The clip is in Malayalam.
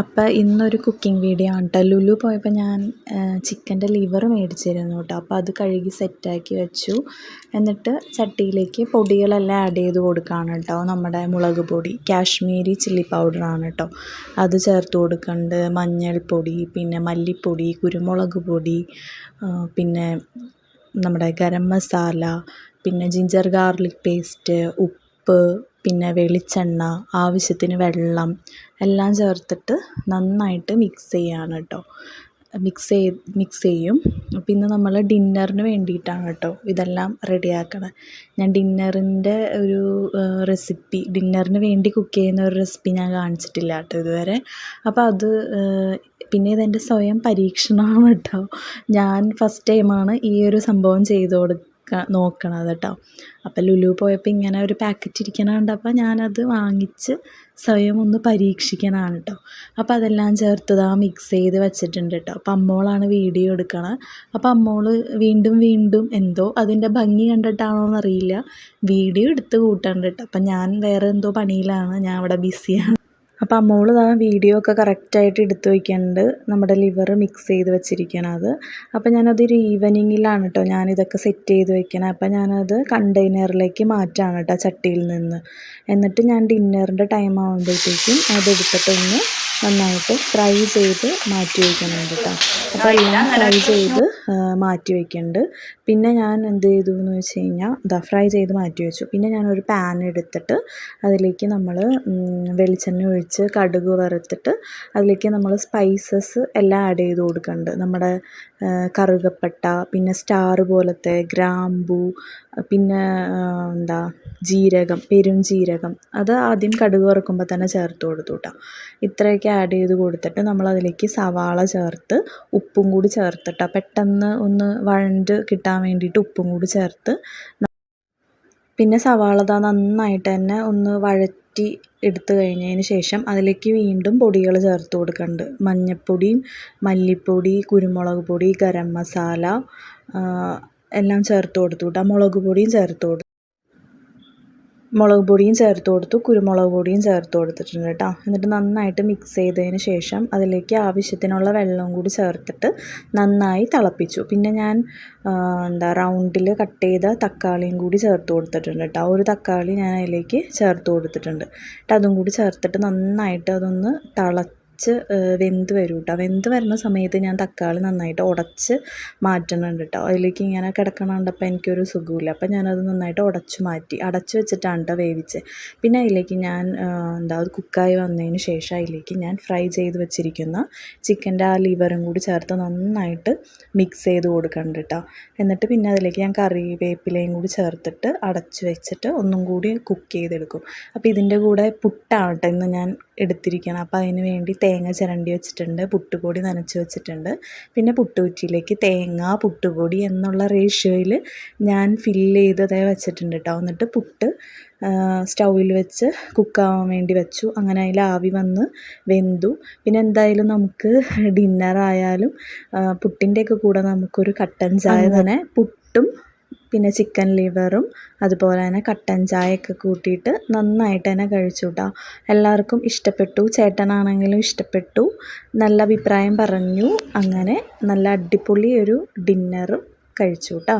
അപ്പോൾ ഇന്നൊരു കുക്കിംഗ് വീഡിയോ ആണ് കേട്ടോ ലുലു പോയപ്പോൾ ഞാൻ ചിക്കന്റെ ലിവർ മേടിച്ചിരുന്നു കേട്ടോ അപ്പോൾ അത് കഴുകി സെറ്റാക്കി വെച്ചു. എന്നിട്ട് ചട്ടിയിലേക്ക് പൊടികളെല്ലാം ആഡ് ചെയ്ത് കൊടുക്കുകയാണ് കേട്ടോ നമ്മുടെ മുളക് പൊടി കാശ്മീരി ചില്ലി പൗഡറാണ് കേട്ടോ അത് ചേർത്ത് കൊടുക്കുന്നുണ്ട് മഞ്ഞൾപ്പൊടി പിന്നെ മല്ലിപ്പൊടി കുരുമുളക് പൊടി പിന്നെ നമ്മുടെ ഗരം മസാല പിന്നെ ജിഞ്ചർ ഗാർലിക് പേസ്റ്റ് ഉപ്പ് പിന്നെ വെളിച്ചെണ്ണ ആവശ്യത്തിന് വെള്ളം എല്ലാം ചേർത്തിട്ട് നന്നായിട്ട് മിക്സ് ചെയ്യുകയാണ് കേട്ടോ മിക്സ് ചെയ്ത് മിക്സ് ചെയ്യും. പിന്നെ നമ്മൾ ഡിന്നറിന് വേണ്ടിയിട്ടാണ് കേട്ടോ ഇതെല്ലാം റെഡിയാക്കണത് ഞാൻ ഡിന്നറിന്റെ ഒരു റെസിപ്പി ഡിന്നറിന് വേണ്ടി കുക്ക് ചെയ്യുന്ന ഒരു റെസിപ്പി ഞാൻ കാണിച്ചിട്ടില്ല കേട്ടോ ഇതുവരെ. അപ്പോൾ അത് പിന്നെ ഇതെന്റെ സ്വയം പരീക്ഷണമാണ് കേട്ടോ ഞാൻ ഫസ്റ്റ് ടൈമാണ് ഈ ഒരു സംഭവം ചെയ്ത് കൊടുക്കുക നോക്കണത് കേട്ടോ അപ്പോൾ ലുലു പോയപ്പോൾ ഇങ്ങനെ ഒരു പാക്കറ്റ് ഇരിക്കണ കണ്ടപ്പോൾ ഞാനത് വാങ്ങിച്ച് സ്വയം ഒന്ന് പരീക്ഷിക്കണതാണ് കേട്ടോ അപ്പോൾ അതെല്ലാം ചേർത്ത് ആ മിക്സ് ചെയ്ത് വെച്ചിട്ടുണ്ട് കേട്ടോ അപ്പോൾ അമ്മോളാണ് വീഡിയോ എടുക്കണത് അപ്പോൾ അമ്മോൾ വീണ്ടും വീണ്ടും എന്തോ അതിന്റെ ഭംഗി കണ്ടിട്ടാണോ എന്നറിയില്ല. വീഡിയോ എടുത്ത് കൂട്ടണ്ട് കേട്ടോ അപ്പം ഞാൻ വേറെ എന്തോ പണിയിലാണ്. ഞാൻ അവിടെ ബിസിയാണ് അപ്പോൾ അമ്മോൾ ആ വീഡിയോ ഒക്കെ കറക്റ്റായിട്ട് എടുത്തു വയ്ക്കുന്നുണ്ട് നമ്മുടെ ലിവർ മിക്സ് ചെയ്ത് വെച്ചിരിക്കണത് അപ്പോൾ ഞാനതൊരു ഈവനിങ്ങിലാണ് കേട്ടോ ഞാനിതൊക്കെ സെറ്റ് ചെയ്ത് വെക്കണം. അപ്പോൾ ഞാനത് കണ്ടെയ്നറിലേക്ക് മാറ്റാണ് കേട്ടോ ചട്ടിയിൽ നിന്ന്. എന്നിട്ട് ഞാൻ ഡിന്നറിന്റെ ടൈം ആകുമ്പോഴത്തേക്കും അതെടുത്തിട്ടൊന്ന് നന്നായിട്ട് ഫ്രൈ ചെയ്ത് മാറ്റി വയ്ക്കുന്നുണ്ട് കേട്ടോ അപ്പോൾ എല്ലാം ഫ്രൈ ചെയ്ത് മാറ്റി വയ്ക്കുന്നുണ്ട്. പിന്നെ ഞാൻ എന്ത് ചെയ്തു എന്ന് വെച്ച് കഴിഞ്ഞാൽ ഇതാ ഫ്രൈ ചെയ്ത് മാറ്റി വെച്ചു. പിന്നെ ഞാനൊരു പാൻ എടുത്തിട്ട് അതിലേക്ക് നമ്മൾ വെളിച്ചെണ്ണ ഒഴിച്ച് കടുക് വറുത്തിട്ട് അതിലേക്ക് നമ്മൾ സ്പൈസസ് എല്ലാം ആഡ് ചെയ്ത് കൊടുക്കുന്നുണ്ട്. നമ്മുടെ കറുകപ്പട്ട പിന്നെ സ്റ്റാർ പോലത്തെ ഗ്രാമ്പൂ പിന്നെ എന്താ ജീരകം പെരും ജീരകം അത് ആദ്യം കടുക് വറുക്കുമ്പോൾ തന്നെ ചേർത്ത് കൊടുത്തു കേട്ടോ ഇത്രയൊക്കെ ആഡ് ചെയ്ത് കൊടുത്തിട്ട് നമ്മൾ അതിലേക്ക് സവാള ചേർത്ത് ഉപ്പും കൂടി ചേർത്തിട്ട്. പെട്ടെന്ന് ഒന്ന് വഴണ്ട് കിട്ടാൻ വേണ്ടിയിട്ട് ഉപ്പും കൂടി ചേർത്ത് പിന്നെ സവാള നന്നായിട്ട് തന്നെ ഒന്ന് വഴറ്റി എടുത്തു കഴിഞ്ഞതിന് ശേഷം അതിലേക്ക് വീണ്ടും പൊടികൾ ചേർത്ത് കൊടുക്കുന്നുണ്ട് മഞ്ഞൾപ്പൊടിയും മല്ലിപ്പൊടി കുരുമുളക് പൊടി ഗരം മസാല എല്ലാം ചേർത്ത് കൊടുത്തു കേട്ടോ. മുളക് പൊടിയും ചേർത്ത് മുളക് പൊടിയും ചേർത്ത് കൊടുത്തു. കുരുമുളക് പൊടിയും ചേർത്ത് കൊടുത്തിട്ടുണ്ട് കേട്ടോ. എന്നിട്ട് നന്നായിട്ട് മിക്സ് ചെയ്തതിന് ശേഷം അതിലേക്ക് ആവശ്യത്തിനുള്ള വെള്ളവും കൂടി ചേർത്തിട്ട് നന്നായി തിളപ്പിച്ചു. പിന്നെ ഞാൻ എന്താ റൗണ്ടിൽ കട്ട് ചെയ്ത തക്കാളിയും കൂടി ചേർത്ത് കൊടുത്തിട്ടുണ്ട് കേട്ടോ. ഒരു തക്കാളി ഞാൻ അതിലേക്ക് ചേർത്ത് കൊടുത്തിട്ടുണ്ട്. എന്നിട്ട് അതും കൂടി ചേർത്തിട്ട് നന്നായിട്ട് അതൊന്ന് തിള കുറച്ച് വെന്ത് വരും കേട്ടോ വെന്ത് വരുന്ന സമയത്ത് ഞാൻ തക്കാളി നന്നായിട്ട് ഉടച്ച് മാറ്റണുണ്ട് കേട്ടോ അതിലേക്ക് ഇങ്ങനെ കിടക്കണ കണ്ടപ്പോൾ എനിക്കൊരു സുഖമില്ല അപ്പം ഞാനത് നന്നായിട്ട് ഉടച്ച് മാറ്റി അടച്ചു വെച്ചിട്ടാണ് കേട്ടോ വേവിച്ചത് പിന്നെ അതിലേക്ക് ഞാൻ എന്താ അത് കുക്കായി വന്നതിന് ശേഷം അതിലേക്ക് ഞാൻ ഫ്രൈ ചെയ്ത് വെച്ചിരിക്കുന്ന ചിക്കന്റെ ആ ലിവറും കൂടി ചേർത്ത് നന്നായിട്ട് മിക്സ് ചെയ്ത് കൊടുക്കണം കേട്ടോ എന്നിട്ട് പിന്നെ അതിലേക്ക് ഞാൻ കറിവേപ്പിലയും കൂടി ചേർത്തിട്ട് അടച്ചു വെച്ചിട്ട് ഒന്നും കൂടി കുക്ക് ചെയ്തെടുക്കും. അപ്പോൾ ഇതിന്റെ കൂടെ പുട്ടാണ് കേട്ടോ ഇന്ന് ഞാൻ എടുത്തിരിക്കണം. അപ്പോൾ അതിന് വേണ്ടി തേങ്ങ ചിരണ്ടി വെച്ചിട്ടുണ്ട് പുട്ടുപൊടി നനച്ച് വെച്ചിട്ടുണ്ട്. പിന്നെ പുട്ടുകുറ്റിയിലേക്ക് തേങ്ങ പുട്ടുപൊടി എന്നുള്ള റേഷ്യോയിൽ ഞാൻ ഫില്ല് ചെയ്തതേ വെച്ചിട്ടുണ്ട് കേട്ടോ എന്നിട്ട് പുട്ട് സ്റ്റൗവിൽ വെച്ച് കുക്കാവാൻ വേണ്ടി വെച്ചു. അങ്ങനെ അതിൽ ആവി വന്ന് വെന്തു. പിന്നെ എന്തായാലും നമുക്ക് ഡിന്നറായാലും പുട്ടിന്റെയൊക്കെ കൂടെ നമുക്കൊരു കട്ടൻ ചായ തന്നെ പുട്ടും പിന്നെ ചിക്കൻ ലിവറും അതുപോലെ തന്നെ കട്ടൻ ചായയൊക്കെ കൂട്ടിയിട്ട് നന്നായിട്ട് തന്നെ കഴിച്ചു കേട്ടോ എല്ലാവർക്കും ഇഷ്ടപ്പെട്ടു ചേട്ടനാണെങ്കിലും ഇഷ്ടപ്പെട്ടു നല്ല അഭിപ്രായം പറഞ്ഞു അങ്ങനെ നല്ല അടിപൊളി ഒരു ഡിന്നറും കഴിച്ചു കേട്ടോ